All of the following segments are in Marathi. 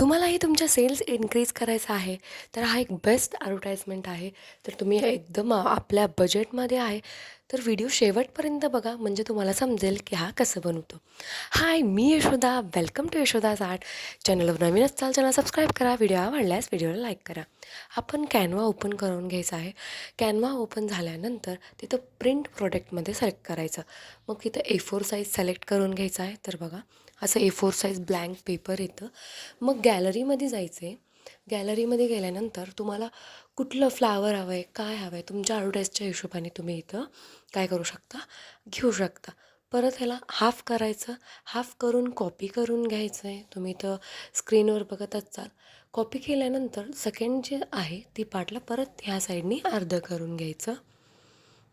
तुम्हालाही तुमच्या सेल्स इन्क्रीज करायचा आहे तर हा एक बेस्ट ॲडव्हर्टाईजमेंट आहे. तर तुम्ही एकदम आ- आपल्या बजेटमध्ये आहे. तर व्हिडिओ शेवटपर्यंत बघा म्हणजे तुम्हाला समजेल की हा कसं बनवतो. Hi me Yashoda. Welcome to Yashoda's art चॅनलवर नवीन असाल चॅनल सबस्क्राईब करा. व्हिडिओ आवडल्यास व्हिडिओला लाईक करा. आपण कॅनवा ओपन करून घ्यायचा आहे. कॅनवा ओपन झाल्यानंतर तिथं प्रिंट प्रोडक्टमध्ये सिलेक्ट करायचं. मग तिथं ए फोर साईज सिलेक्ट करून घ्यायचं आहे. तर बघा असं A four size blank paper येतं. मग गॅलरीमध्ये जायचं आहे गॅलरीमध्ये गेल्यानंतर तुम्हाला कुठलं फ्लावर हवं आहे काय हवं आहे तुमच्या ॲडव्हर्टाईजच्या हिशोबाने तुम्ही इथं काय करू शकता? घेऊ शकता. परत ह्याला हाफ करायचं. हाफ करून कॉपी करून घ्यायचं आहे तुम्ही इथं स्क्रीनवर बघत असाल कॉपी केल्यानंतर सेकंड जे आहे ती पाटला परत ह्या साईडनी अर्धं करून घ्यायचं.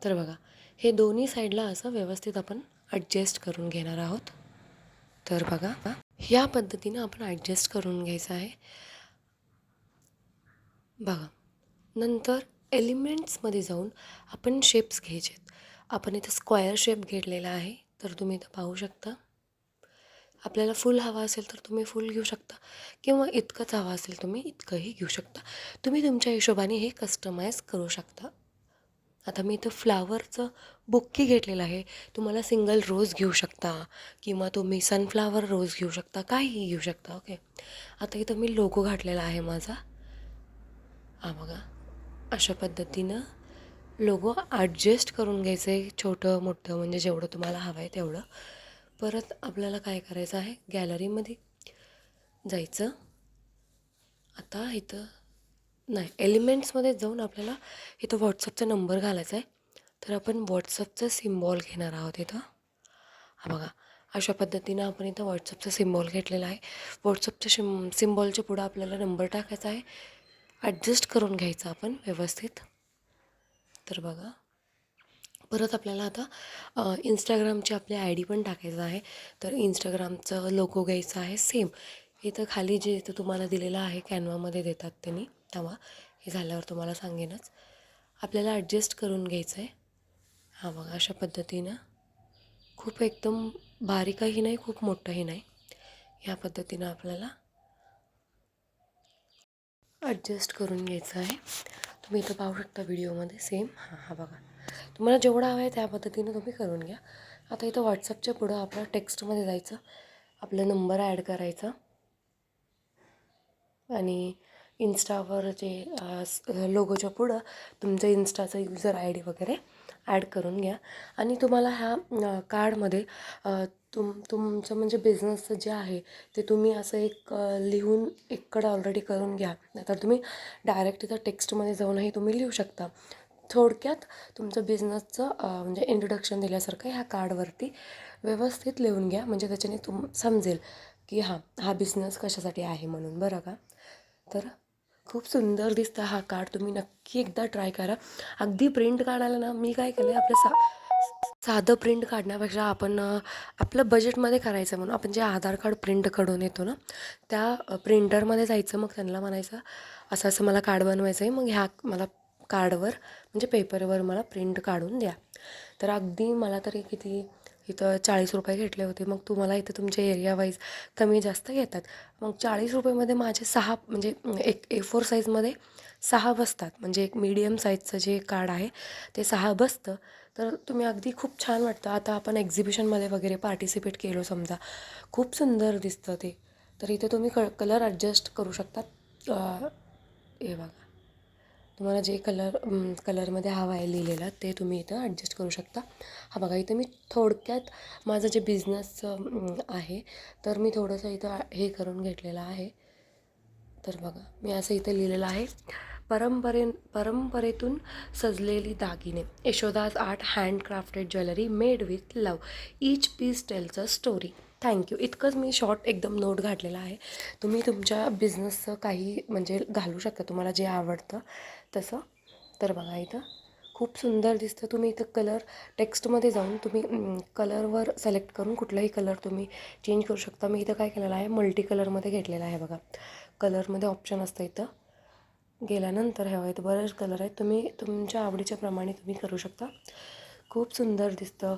तर बघा हे दोन्ही साईडला असं व्यवस्थित आपण ॲडजस्ट करून घेणार आहोत. तर बघा ह्या पद्धतीनं आपण ॲडजस्ट करून घ्यायचं आहे. बघा नंतर एलिमेंट्समध्ये जाऊन आपण शेप्स घ्यायचे आहेत आपण इथं स्क्वेअर शेप घेतलेला आहे तर तुम्ही इथं पाहू शकता. आपल्याला फुल हवा असेल तर तुम्ही फुल घेऊ शकता. किंवा इतकंच हवा असेल तुम्ही इतकंही घेऊ शकता. तुम्ही तुमच्या हिशोबाने हे कस्टमाइज करू शकता. आता मी इथं फ्लावरचं बुक्की घेतलेलं आहे. तुम्हाला सिंगल रोज घेऊ शकता किंवा तुम्ही सनफ्लावर रोज घेऊ शकता काहीही घेऊ शकता ओके? आता इथं मी लोगो घातलेला आहे माझा. हा बघा अशा पद्धतीनं लोगो ॲडजस्ट करून घ्यायचं आहे छोटं मोठं म्हणजे जेवढं तुम्हाला हवं आहे तेवढं. परत आपल्याला काय करायचं आहे? गॅलरीमध्ये जायचं. आता इथं नाही एलिमेंट्समध्ये जाऊन आपल्याला इथं व्हॉट्सअपचा नंबर घालायचा आहे. तर आपण व्हॉट्सअपचं सिम्बॉल घेणार आहोत इथं. हा बघा अशा पद्धतीनं आपण इथं व्हॉट्सअपचा सिम्बॉल घेतलेला आहे. व्हॉट्सअपच्या शिम सिम्बॉलच्या पुढं आपल्याला नंबर टाकायचा आहे. ॲडजस्ट करून घ्यायचा आपण व्यवस्थित. तर बघा परत आपल्याला आता इंस्टाग्रामची आपली आय डी पण टाकायचं आहे. तर इंस्टाग्रामचं लोगो घ्यायचं आहे सेम इथं खाली जे इथं तुम्हाला दिलेलं आहे कॅनवामध्ये देतात त्यांनी. तेव्हा हे झाल्यावर तुम्हाला सांगेनच. आपल्याला ॲडजस्ट करून घ्यायचं आहे हां बघा अशा पद्धतीनं. खूप एकदम बारीकही नाही खूप मोठंही नाही. ह्या पद्धतीनं आपल्याला ॲडजस्ट करून घ्यायचं आहे. तुम्ही इथं पाहू शकता व्हिडिओमध्ये सेम हां हा बघा. तुम्हाला जेवढं हवं आहे त्या पद्धतीनं तुम्ही करून घ्या. आता इथं व्हॉट्सअपच्या पुढं आपलं टेक्स्टमध्ये जायचं. आपला नंबर ॲड करायचा. आणि इन्स्टावर जे लोगोच्या पुढं तुमचं इन्स्टाचं युजर आय डी वगैरे ॲड करून घ्या. आणि तुम्हाला ह्या कार्डमध्ये तुम तुमचं म्हणजे बिझनेसचं जे आहे ते तुम्ही असं एक लिहून एककडं ऑलरेडी करून घ्या. नाहीतर तुम्ही डायरेक्ट तिथं टेक्स्टमध्ये जाऊनही तुम्ही लिहू शकता. थोडक्यात तुमचं बिझनेसचं म्हणजे इंट्रोडक्शन दिल्यासारखं ह्या कार्डवरती व्यवस्थित लिहून घ्या. म्हणजे त्याच्याने तुम समजेल की हां हा बिझनेस कशासाठी आहे म्हणून. बरं का? तर खूप सुंदर दिसतं हा कार्ड. तुम्ही नक्की एकदा ट्राय करा. अगदी प्रिंट काढायला ना मी काय केलं आपलं सा साधं प्रिंट काढण्यापेक्षा आपण आपलं बजेटमध्ये करायचं म्हणून आपण जे आधार कार्ड प्रिंट काढून येतो ना त्या प्रिंटरमध्ये जायचं मग त्यांना म्हणायचं असं असं मला कार्ड बनवायचं आहे मग ह्या मला कार्डवर म्हणजे पेपरवर मला प्रिंट काढून द्या. तर अगदी मला तरी किती इथं चाळीस रुपये घेतले होते. मग तुम्हाला इथं तुमच्या एरिया वाईज कमी जास्त घेतात. मग चाळीस रुपयेमध्ये माझे सहा म्हणजे एक ए फोर साईजमध्ये सहा बसतात. म्हणजे एक मीडियम साईजचं जे कार्ड आहे ते सहा बसतं. तर तुम्ही अगदी खूप छान वाटतं. आता आपण एक्झिबिशनमध्ये वगैरे पार्टिसिपेट केलो समजा. खूप सुंदर दिसतं ते. तर इथे तुम्ही क कलर ॲडजस्ट करू शकतात. हे बघा. तुम्हाला जे कलर कलरमध्ये हवा आहे लिहिलेला ते तुम्ही इथं ॲडजस्ट करू शकता. हा बघा इथं मी थोडक्यात माझं जे बिझनेसचं आहे तर मी थोडंसं इथं हे करून घेतलेलं आहे. तर बघा मी असं इथं लिहिलेलं आहे. परंपरे परंपरेतून सजलेली दागिने. Yashoda's art handcrafted jewellery made with love. Each piece tells story thank you इतकंच मी शॉर्ट एकदम नोट घातलेला आहे. तुम्ही तुमच्या बिझनेसचं काही म्हणजे घालू शकता. तुम्हाला जे आवडतं तसं. तर बघा इथं. खूप सुंदर दिसतं. तुम्ही इथं कलर टेक्स्टमध्ये जाऊन तुम्ही कलरवर सिलेक्ट करून कुठलाही कलर तुम्ही चेंज करू शकता. मी इथं काय केलेलं आहे? मल्टी कलरमध्ये घेतलेलं आहे बघा. कलरमध्ये ऑप्शन असतं इथं. गेल्यानंतर हवं इथं बरेच कलर आहेत. तुम्ही तुमच्या आवडीच्या प्रमाणे तुम्ही करू शकता. खूप सुंदर दिसतं.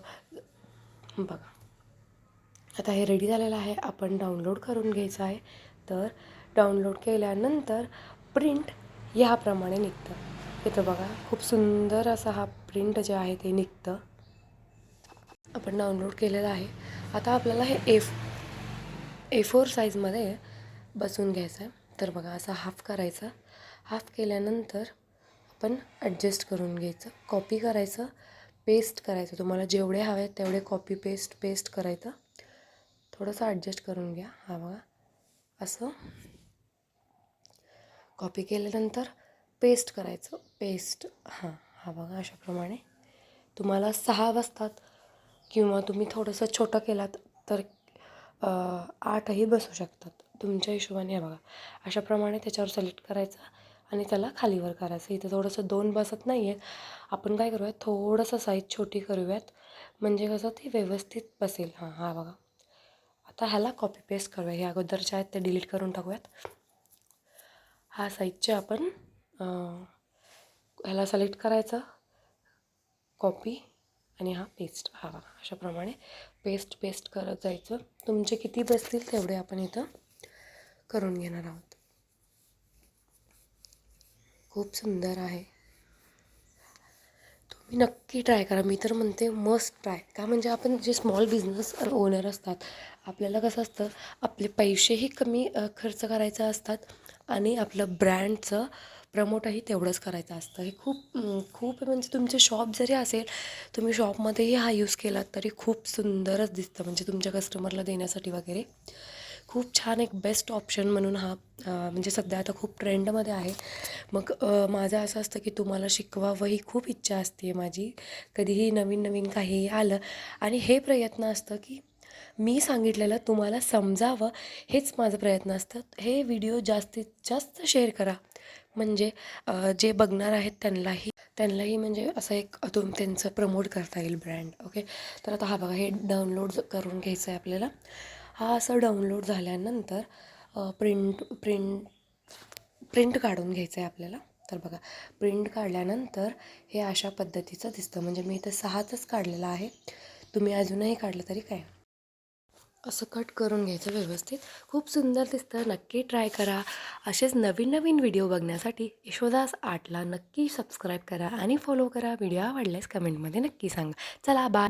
बघा. आता हे रेडी झालेलं आहे. आपण डाउनलोड करून घ्यायचं आहे. तर डाउनलोड केल्यानंतर प्रिंट ह्याप्रमाणे निघतं. इथं बघा खूप सुंदर असा हा प्रिंट जे आहे ते निघतं. आपण डाउनलोड केलेलं आहे. आता आपल्याला हे एफ ए फोर साईजमध्ये बसून घ्यायचं आहे. तर बघा असं हाफ करायचं. हाफ केल्यानंतर आपण ॲडजस्ट करून घ्यायचं. कॉपी करायचं पेस्ट करायचं. तुम्हाला जेवढे हवे आहेत तेवढे कॉपी पेस्ट पेस्ट करायचं. थोडंसं ॲडजस्ट करून घ्या. हा बघा. असं. कॉपी केल्यानंतर पेस्ट करायचं. पेस्ट हां हा बघा अशाप्रमाणे. तुम्हाला सहा बसतात किंवा तुम्ही थोडंसं छोटं केलात तर आठही बसू शकतात. तुमच्या हिशोबाने हे बघा. अशाप्रमाणे त्याच्यावर सिलेक्ट करायचं आणि त्याला खालीवर करायचं. इथं थोडंसं दोन बसत नाही आहे आपण काय करूयात? थोडंसं साईज छोटी करूयात. म्हणजे कसं ते व्यवस्थित बसेल. हां हा बघा. आता ह्याला कॉपी पेस्ट करूया. हे अगोदरच्या आहेत ते डिलीट करून टाकूयात. हा साईजचे आपण ह्याला सिलेक्ट करायचं. कॉपी आणि हा पेस्ट हा अशाप्रमाणे पेस्ट पेस्ट करत जायचं. तुमचे किती बसतील तेवढे आपण इथं करून घेणार आहोत. खूप सुंदर आहे. तुम्ही नक्की ट्राय करा. मी तर म्हणते मस्ट ट्राय. का म्हणजे आपण जे स्मॉल बिझनेस ओनर असतात आपल्याला कसं असतं आपले पैसेही कमी खर्च करायचं असतात आणि आपलं ब्रँडचं प्रमोटही तेवढंच करायचं असतं. हे खूप खूप म्हणजे तुमचे शॉप जरी असेल तुम्ही शॉपमध्येही हा यूज केलात तरी खूप सुंदरच दिसतं. म्हणजे तुमच्या कस्टमरला देण्यासाठी वगैरे. खूप छान एक बेस्ट ऑप्शन म्हणून हा म्हणजे सध्या आता खूप ट्रेंडमध्ये आहे. मग माझं असं असतं की तुम्हाला शिकवावं ही खूप इच्छा असते माझी. कधीही नवीन नवीन काही आलं. आणि हे प्रयत्न असतं की मी सांगितलेलं तुम्हाला समजावं हेच माझं प्रयत्न असतात हे व्हिडिओ जास्तीत जास्त शेअर करा. म्हणजे जे बघणार आहेत त्यांनाही त्यांनाही म्हणजे असं एक तुम त्यांचं प्रमोट करता येईल ब्रँड ओके? तर आता हा बघा हे डाउनलोड करून घ्यायचं आहे आपल्याला. हा असं डाउनलोड झाल्यानंतर प्रिंट प्रिंट प्रिंट काढून घ्यायचं आहे आपल्याला. तर बघा प्रिंट काढल्यानंतर हे अशा पद्धतीचं दिसतं. म्हणजे मी इथं सहाचंच काढलेलं आहे. तुम्ही अजूनही काढलं तरी काय? असं कट करून घ्यायचं व्यवस्थित. खूप सुंदर दिसतं. नक्की ट्राय करा. असेच नवीन नवीन व्हिडिओ बघण्यासाठी यशोदास आर्टला नक्की सबस्क्राईब करा आणि फॉलो करा. व्हिडिओ आवडल्यास कमेंटमध्ये नक्की सांगा. चला बा बा